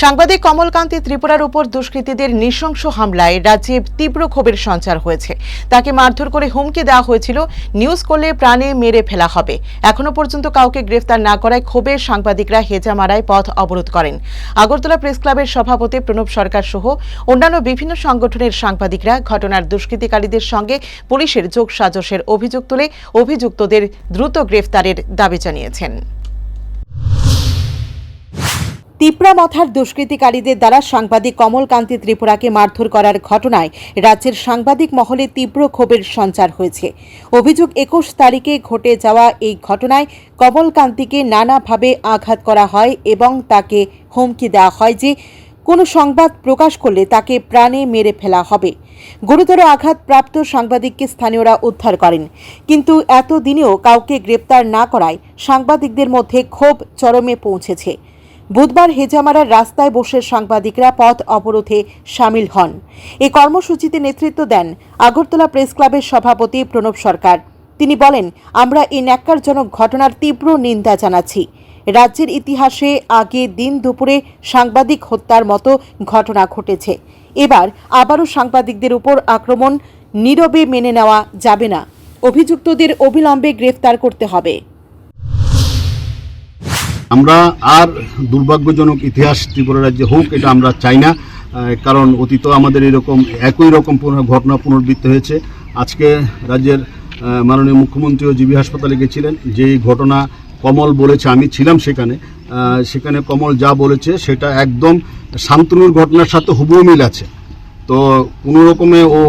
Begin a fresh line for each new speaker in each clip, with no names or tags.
সাংবাদিক কমলকান্তি ত্রিপুরার উপর দুষ্কৃতীদের নৃশংস হামলায় রাজ্যে তীব্র ক্ষোভের সঞ্চার হয়েছে। তাকে মারধর করে হুমকি দেওয়া হয়েছিল। নিউজ করলে প্রাণে মেরে ফেলা হবে। এখনও পর্যন্ত কাউকে গ্রেফতার না করায় ক্ষোভে সাংবাদিকরা হেজামারায় পথ অবরোধ করেন। আগরতলা প্রেস ক্লাবের সভাপতি প্রণব সরকার সহ অন্যান্য বিভিন্ন সংগঠনের সাংবাদিকরা ঘটনার দুষ্কৃতিকারীদের সঙ্গে পুলিশের যোগ সাজসের অভিযোগ তুলে অভিযুক্তদের দ্রুত গ্রেফতারের দাবি জানিয়েছেন। তিপ্রা মথার দুষ্কৃতিকারীদের দ্বারা সাংবাদিক কমলকান্তি ত্রিপুরাকে মারধর করার ঘটনায় রাজ্যের সাংবাদিক মহলে তীব্র ক্ষোভের সঞ্চার হয়েছে। অভিযোগ একুশ তারিখে ঘটে যাওয়া এই ঘটনায় কমলকান্তিকে নানাভাবে আঘাত করা হয় এবং তাকে হুমকি দেওয়া হয় যে কোনো সংবাদ প্রকাশ করলে তাকে প্রাণে মেরে ফেলা হবে। গুরুতর আঘাতপ্রাপ্ত সাংবাদিককে স্থানীয়রা উদ্ধার করেন। কিন্তু এতদিনেও কাউকে গ্রেপ্তার না করায় সাংবাদিকদের মধ্যে ক্ষোভ চরমে পৌঁছেছে। বুধবার হেজামারার রাস্তায় বসে সাংবাদিকরা পথ অবরোধে সামিল হন। এই কর্মসূচিতে নেতৃত্ব দেন আগরতলা প্রেস ক্লাবের সভাপতি প্রণব সরকার। তিনি বলেন, আমরা এই ন্যাক্কারজনক ঘটনার তীব্র নিন্দা জানাচ্ছি। রাজ্যের ইতিহাসে আগে দিন দুপুরে সাংবাদিক হত্যার মতো ঘটনা ঘটেছে। এবার আবারও সাংবাদিকদের উপর আক্রমণ নীরবে মেনে নেওয়া যাবে না। অভিযুক্তদের অবিলম্বে গ্রেফতার করতে হবে।
আমরা আর দুর্ভাগ্যজনক ইতিহাস ত্রিপুরা রাজ্যে হোক, এটা আমরা চাই না কারণ অতীত আমাদের এরকম, একই রকম ঘটনা পুনরাবৃত্তি হয়েছে। আজকে রাজ্যের মাননীয় মুখ্যমন্ত্রীও জিবি হাসপাতালে গেছিলেন। যেই ঘটনা কমল বলেছে, আমি ছিলাম সেখানে সেখানে কমল যা বলেছে, সেটা একদম শান্তনুর ঘটনার সাথে হুবহু মিল আছে। তো কোনো রকমে ও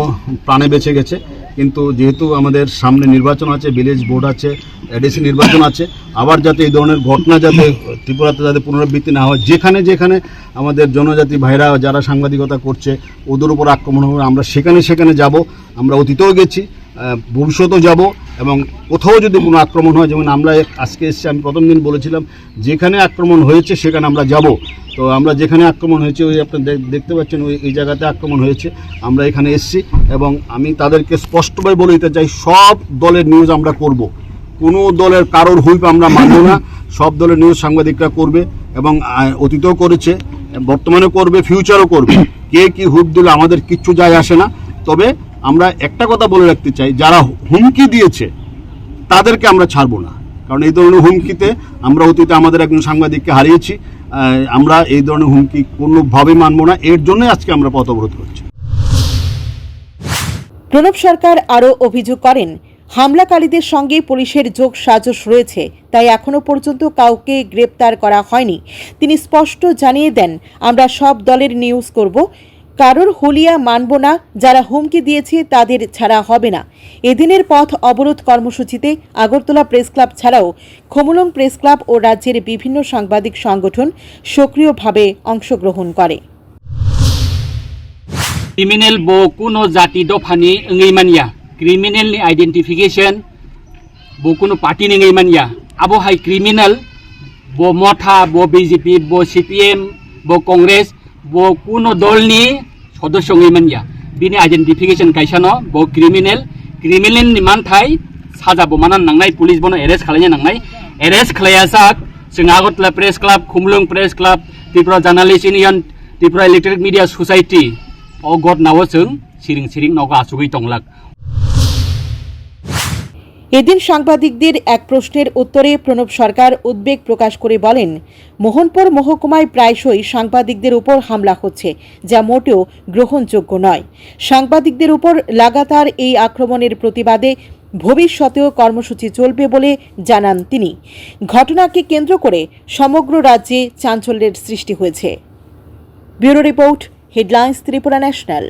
প্রাণে বেঁচে গেছে। কিন্তু যেহেতু আমাদের সামনে নির্বাচন আছে ভিলেজ বোর্ড আছে এডিসি নির্বাচন আছে, আবার যাতে এই ধরনের ঘটনা যাতে ত্রিপুরাতে যাতে পুনরাবৃত্তি না হয়, যেখানে যেখানে আমাদের জনজাতি ভাইরা যারা সাংবাদিকতা করছে, ওদের উপর আক্রমণ হবে, আমরা সেখানে সেখানে যাব, আমরা অতীতেও গেছি। ভবিষ্যতেও যাব এবং কোথাও যদি কোনো আক্রমণ হয়, যেমন আমরা আজকে এসেছি, আমি প্রথম দিন বলেছিলাম, যেখানে আক্রমণ হয়েছে সেখানে আমরা যাব। তো আমরা যেখানে আক্রমণ হয়েছে, ওই আপনি দেখ- দেখতে পাচ্ছেন, ওই, এই জায়গাতে আক্রমণ হয়েছে। আমরা এখানে এসেছি এবং আমি তাদেরকে স্পষ্টভাবে বলে দিতে চাই, সব দলের নিউজ আমরা করব। কোনো দলের কারোর হুইপ আমরা মানব না। সব দলের নিউজ সাংবাদিকরা করবে এবং অতীতেও করেছে বর্তমানে করবে ফিউচারও করবে। কে কি হুইপ দিলে আমাদের কিচ্ছু যায় আসে না। তবে আমরা একটা কথা বলে রাখতে চাই, যারা হুমকি দিয়েছে, তাদেরকে আমরা ছাড়বো না। কারণ এই ধরনের হুমকিতে আমরা অতীতে আমাদের একজন সাংবাদিককে হারিয়েছি আমরা এই ধরনের হুমকি কোনোভাবে মানবো না। এর জন্য আজকে আমরা পথ অবরোধ করছি।
প্রণব সরকার আরও অভিযোগ করেন, হামলাকারীদের সঙ্গে পুলিশের যোগ সাজস রয়েছে, তাই এখনও পর্যন্ত কাউকে গ্রেপ্তার করা হয়নি। তিনি স্পষ্ট জানিয়ে দেন, আমরা সব দলের নিউজ করব। কারোর হুলিয়া মানব না, যারা হুমকি দিয়েছে তাদের ছাড়া হবে না। এদিনের পথ অবরোধ কর্মসূচিতে আগরতলা প্রেস ক্লাব ছাড়াও খমুলং প্রেস ক্লাব ও রাজ্যের বিভিন্ন সাংবাদিক সংগঠন সক্রিয়ভাবে অংশগ্রহণ করে।
ক্রিমিনেল বো কোনো জাতি দফানি ক্রিমিনাল নি আইডেন্টিফিকেশন, বো কোনো পার্টি ওঙৈমানিয়া আবো হাই ক্রিমিনেল, বো মঠা, বো বিজেপি, বো সিপিএম, বো কংগ্রেস, বো কোনো নিয়ে कुनो दलनि सदस्य ओङै मानिया बिनि आइडेन्टिफिकेशन कायसानो बो क्रिमिनेल क्रिमिनेलनि मानथाय साजा बो माना नांनाय पुलिस बनो एरेस्ट खालायनो नांनाय एरेस्ट खालायासाक जों Agartala press club खुमलुं press club Tripura journalist union Tripura electric media society o god nawo जों सिरिं सिरिं नगा आसुगै तंलाक
এদিন সাংবাদিকদের এক প্রশ্নের উত্তরে প্রণব সরকার উদ্বেগ প্রকাশ করে বলেন, মোহনপুর মহকুমায় প্রায়শই সাংবাদিকদের উপর হামলা হচ্ছে, যা মোটেও গ্রহণযোগ্য নয়। সাংবাদিকদের উপর লাগাতার এই আক্রমণের প্রতিবাদে ভবিষ্যতেও কর্মসূচি চলবে বলে জানান তিনি। ঘটনাকে কেন্দ্র করে সমগ্র রাজ্যে চাঞ্চল্যের সৃষ্টি হয়েছে। Bureau report, headlines Tripura national.